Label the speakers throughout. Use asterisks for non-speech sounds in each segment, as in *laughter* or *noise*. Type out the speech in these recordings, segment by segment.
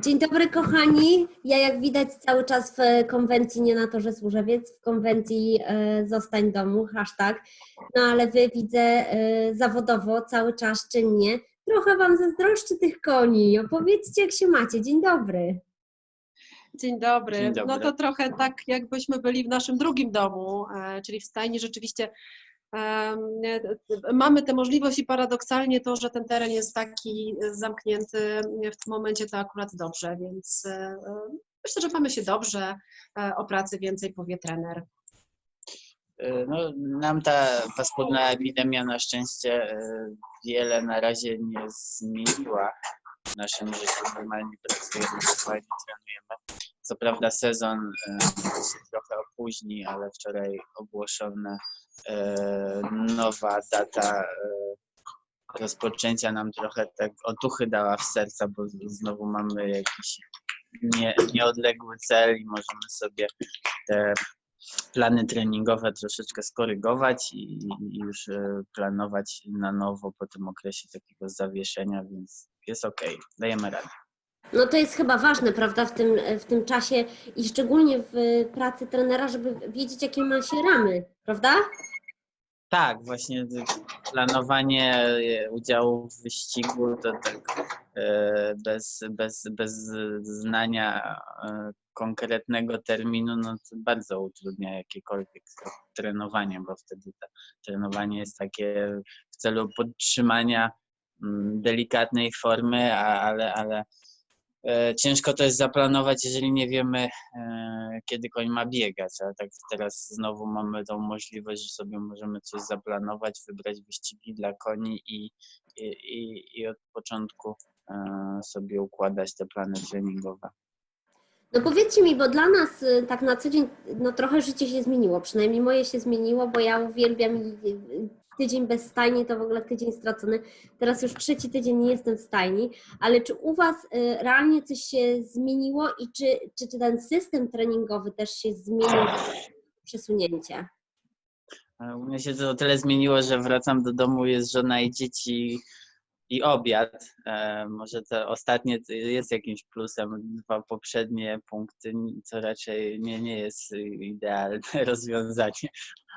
Speaker 1: Dzień dobry kochani. Ja jak widać cały czas w konwencji nie na to, że służewiec, w konwencji e, zostań domu, hashtag. No ale wy widzę e, zawodowo cały czas czynnie. Trochę wam zazdroszczę tych koni. Opowiedzcie jak się macie. Dzień dobry.
Speaker 2: Dzień dobry.
Speaker 3: Dzień dobry.
Speaker 2: No to trochę tak, jakbyśmy byli w naszym drugim domu, e, czyli w stajni. Rzeczywiście mamy tę możliwość i paradoksalnie to, że ten teren jest taki zamknięty, w tym momencie to akurat dobrze, więc e, e, myślę, że mamy się dobrze. E, O pracy więcej powie trener.
Speaker 3: No, nam ta paskudna epidemia na szczęście wiele na razie nie zmieniła w naszym życiu. Normalnie pracujemy, dokładnie trenujemy. Co prawda sezon opóźni, ale wczoraj ogłoszona y, nowa data y, rozpoczęcia nam trochę tak otuchy dała w serca, bo znowu mamy jakiś nie, nieodległy cel i możemy sobie te plany treningowe troszeczkę skorygować i, i już e, planować na nowo po tym okresie takiego zawieszenia, więc jest ok, dajemy radę.
Speaker 1: No to jest chyba ważne, prawda, w tym, w tym czasie i szczególnie w pracy trenera, żeby wiedzieć jakie ma się ramy, prawda?
Speaker 3: Tak, właśnie planowanie udziału w wyścigu to tak e, bez, bez, bez znania e, konkretnego terminu, no to bardzo utrudnia jakiekolwiek trenowanie, bo wtedy to trenowanie jest takie w celu podtrzymania mm, delikatnej formy, ale, ale ciężko to jest zaplanować, jeżeli nie wiemy, e, kiedy koń ma biegać, a tak teraz znowu mamy tą możliwość, że sobie możemy coś zaplanować, wybrać wyścigi dla koni i, i, i, od początku e, sobie układać te plany treningowe.
Speaker 1: No powiedzcie mi, bo dla nas tak na co dzień, no trochę życie się zmieniło, przynajmniej moje się zmieniło, bo ja uwielbiam tydzień bez stajni, to w ogóle tydzień stracony. Teraz już trzeci tydzień nie jestem w stajni, ale czy u Was y, realnie coś się zmieniło i czy, czy, czy ten system treningowy też się zmienił przesunięcie?
Speaker 3: E, U mnie się to o tyle zmieniło, że wracam do domu, jest żona i dzieci i obiad. E, może to ostatnie jest jakimś plusem. Dwa poprzednie punkty, co raczej nie, nie jest idealne *laughs* rozwiązanie.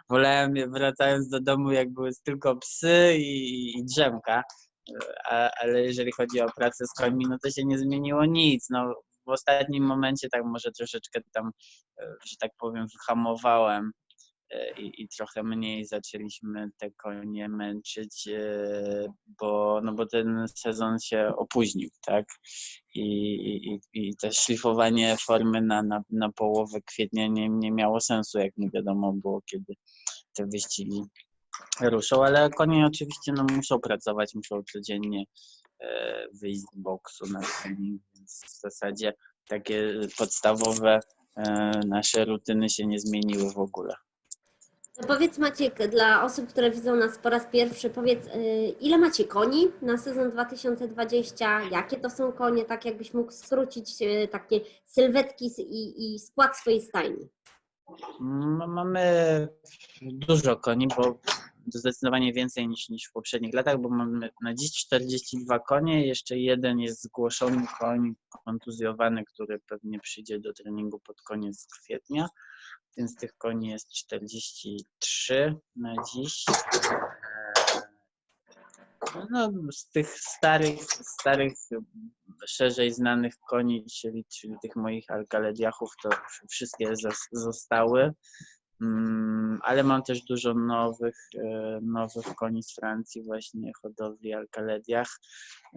Speaker 3: Wolałem wracając do domu, jak były tylko psy i, i drzemka. E, A, ale jeżeli chodzi o pracę z końmi, no to się nie zmieniło nic. No, w ostatnim momencie tak może troszeczkę tam, e, że tak powiem, wyhamowałem i, i trochę mniej zaczęliśmy te konie męczyć, e, bo, no bo ten sezon się opóźnił, tak? I, i, i- to szlifowanie formy na, na, na połowę kwietnia nie, nie miało sensu, jak nie wiadomo było, kiedy te wyścigi ruszą, ale konie oczywiście no, muszą pracować, muszą codziennie e, wyjść z boksu na trening, więc w zasadzie takie podstawowe e, nasze rutyny się nie zmieniły w ogóle.
Speaker 1: Powiedz Maciek, dla osób, które widzą nas po raz pierwszy, powiedz y, ile macie koni na sezon 2020, jakie to są konie, tak jakbyś mógł skrócić y, takie sylwetki i, i skład swojej stajni.
Speaker 3: Mamy dużo koni, bo zdecydowanie więcej niż, niż w poprzednich latach, bo mamy na dziś 42 konie, jeszcze jeden jest zgłoszony koń kontuzjowany, który pewnie przyjdzie do treningu pod koniec kwietnia, więc tych koni jest 43 na dziś. E, No, z tych starych, starych, szerzej znanych koni, czyli, czyli tych moich alkalediachów, to wszystkie zostały. Mm, ale mam też dużo nowych, e, nowych koni z Francji, właśnie hodowli Alkalediach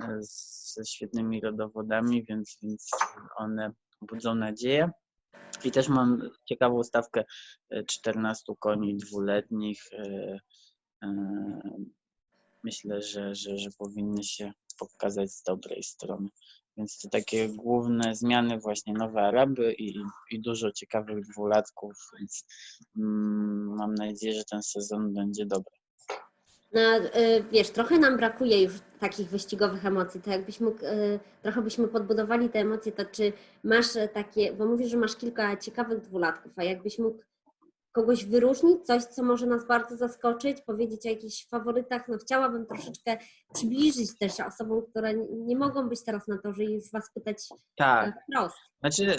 Speaker 3: e, z- ze świetnymi rodowodami, więc, więc one budzą nadzieję. I też mam ciekawą stawkę e, 14 koni dwuletnich. e, e, Myślę, że, że, że powinny się pokazać z dobrej strony. Więc to takie główne zmiany, właśnie nowe Araby i, i dużo ciekawych dwulatków, więc mm, mam nadzieję, że ten sezon będzie dobry.
Speaker 1: No, y, wiesz, trochę nam brakuje już takich wyścigowych emocji, to jakbyś mógł, y, trochę byśmy podbudowali te emocje, to czy masz e, takie, bo mówisz, że masz kilka ciekawych dwulatków, a jakbyś mógł kogoś wyróżnić, coś, co może nas bardzo zaskoczyć, powiedzieć o jakichś faworytach. No chciałabym troszeczkę przybliżyć też osobom, które nie- mogą być teraz na torze i już Was pytać
Speaker 3: Tak.
Speaker 1: e, wprost.
Speaker 3: Znaczy,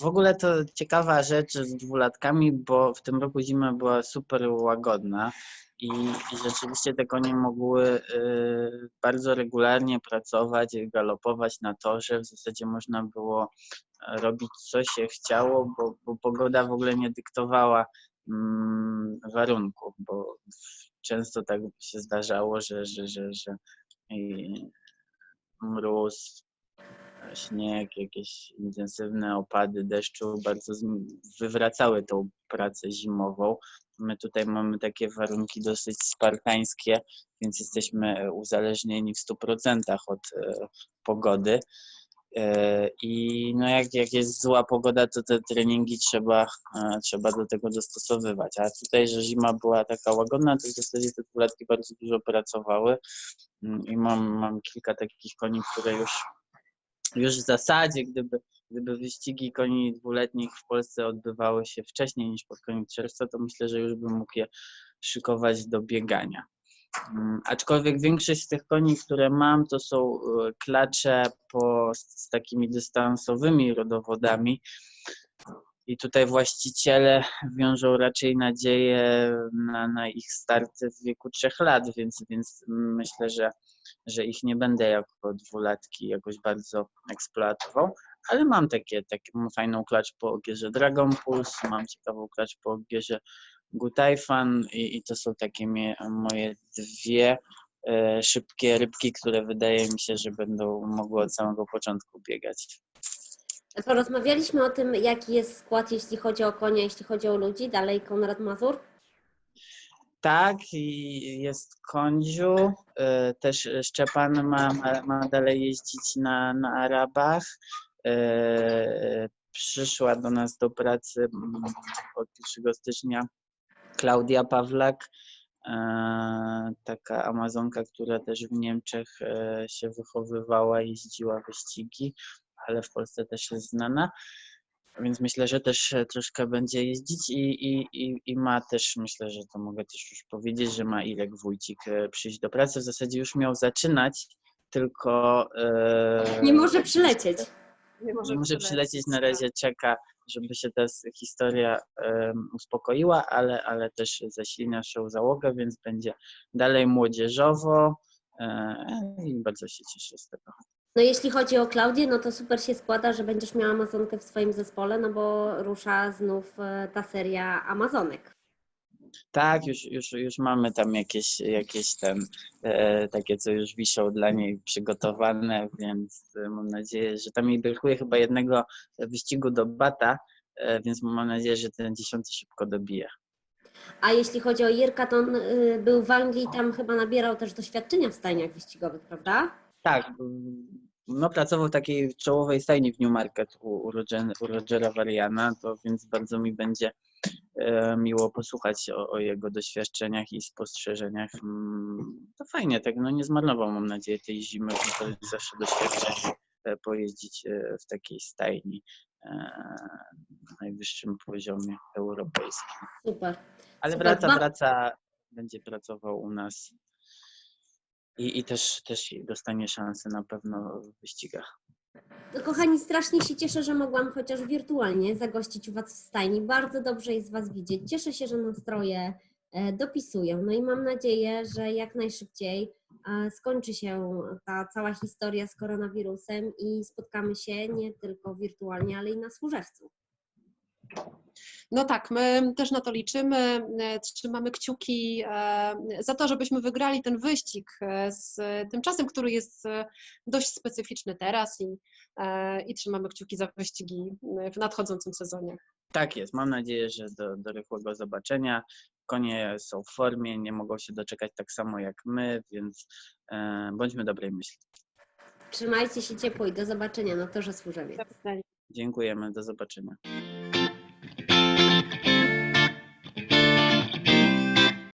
Speaker 3: w ogóle to ciekawa rzecz z dwulatkami, bo w tym roku zima była super łagodna i, i rzeczywiście te konie mogły y, bardzo regularnie pracować, galopować na torze. W zasadzie można było robić co się chciało, bo, bo pogoda w ogóle nie dyktowała mm, warunków, bo często tak się zdarzało, że, że, że, że mróz, śnieg, jakieś intensywne opady deszczu bardzo wywracały tą pracę zimową. My tutaj mamy takie warunki dosyć spartańskie, więc jesteśmy uzależnieni w 100% od e, pogody. I no jak, jak jest zła pogoda, to te treningi trzeba, e, trzeba do tego dostosowywać. A tutaj, że zima była taka łagodna, to w zasadzie te dwulatki bardzo dużo pracowały Mm, i mam, mam kilka takich koni, które już już w zasadzie, gdyby, gdyby wyścigi koni dwuletnich w Polsce odbywały się wcześniej niż pod koniec czerwca, to myślę, że już bym mógł je szykować do biegania. Mm, Aczkolwiek większość z tych koni, które mam, to są e, klacze po, z, takimi dystansowymi rodowodami. I tutaj właściciele wiążą raczej nadzieję na, na ich starty w wieku trzech lat, więc, więc myślę, że że ich nie będę jako dwulatki jakoś bardzo eksploatował, ale mam takie, takie fajną klacz po ogierze Dragon Pulse, mam ciekawą klacz po ogierze Gutaifan i, i to są takie moje dwie e, szybkie rybki, które wydaje mi się, że będą mogły od samego początku biegać.
Speaker 1: Porozmawialiśmy o tym, jaki jest skład, jeśli chodzi o konia, jeśli chodzi o ludzi. Dalej Konrad Mazur.
Speaker 3: Tak, i jest Kądziu, e, też Szczepan ma, ma, ma dalej jeździć na, na Arabach. E, Przyszła do nas do pracy mm, od 1 stycznia Klaudia Pawlak, e, taka Amazonka, która też w Niemczech e, się wychowywała, jeździła wyścigi, ale w Polsce też jest znana. Więc myślę, że też e, troszkę będzie jeździć i, i, i, i ma też, myślę, że to mogę też już powiedzieć, że ma Irek Wójcik przyjść do pracy. W zasadzie już miał zaczynać, tylko e,
Speaker 1: Nie może przylecieć.
Speaker 2: Nie może,
Speaker 3: może przylecieć, na razie czeka, żeby się ta historia em, uspokoiła, ale, ale też zasilnia show załogę, więc będzie dalej młodzieżowo e, i bardzo się cieszę z tego.
Speaker 1: No jeśli chodzi o Klaudię, no to super się składa, że będziesz miała Amazonkę w swoim zespole, no bo rusza znów e, ta seria Amazonek.
Speaker 3: Tak, już, już, już mamy tam jakieś, jakieś ten, e, takie, co już wiszą dla niej przygotowane, więc e, mam nadzieję, że tam jej brakuje chyba jednego wyścigu do bata, e, więc mam nadzieję, że ten dziesiąty szybko dobije.
Speaker 1: A jeśli chodzi o Jirka, to on y, był w Anglii, tam chyba nabierał też doświadczenia w stajniach wyścigowych, prawda?
Speaker 3: Tak, no pracował w takiej czołowej stajni w Newmarket u, u, Roger, u Rogera Variana, to więc bardzo mi będzie e, miło posłuchać o, o jego doświadczeniach i spostrzeżeniach. Mm, To fajnie, tak no nie zmarnował mam nadzieję tej zimy, bo to jest zawsze doświadczenie e, pojeździć e, w takiej stajni e, na najwyższym poziomie europejskim.
Speaker 1: Super.
Speaker 3: Ale
Speaker 1: Super.
Speaker 3: wraca,
Speaker 1: Ba-
Speaker 3: wraca, będzie pracował u nas i, i też, też dostanie szansę na pewno w wyścigach.
Speaker 1: Kochani, strasznie się cieszę, że mogłam chociaż wirtualnie zagościć u Was w stajni. Bardzo dobrze jest Was widzieć. Cieszę się, że nastroje e, dopisują. No i mam nadzieję, że jak najszybciej skończy się ta cała historia z koronawirusem i spotkamy się nie tylko wirtualnie, ale i na Służewcu.
Speaker 2: No tak, my też na to liczymy. e, Trzymamy kciuki e, za to, żebyśmy wygrali ten wyścig e, z tym czasem, który jest dość specyficzny teraz i, i trzymamy kciuki za wyścigi w nadchodzącym sezonie.
Speaker 3: Tak jest, mam nadzieję, że do, do rychłego zobaczenia. Konie są w formie, nie mogą się doczekać tak samo jak my, więc e, bądźmy dobrej myśli.
Speaker 1: Trzymajcie się ciepło i do zobaczenia na torze Służewiec.
Speaker 3: Dziękujemy, do zobaczenia.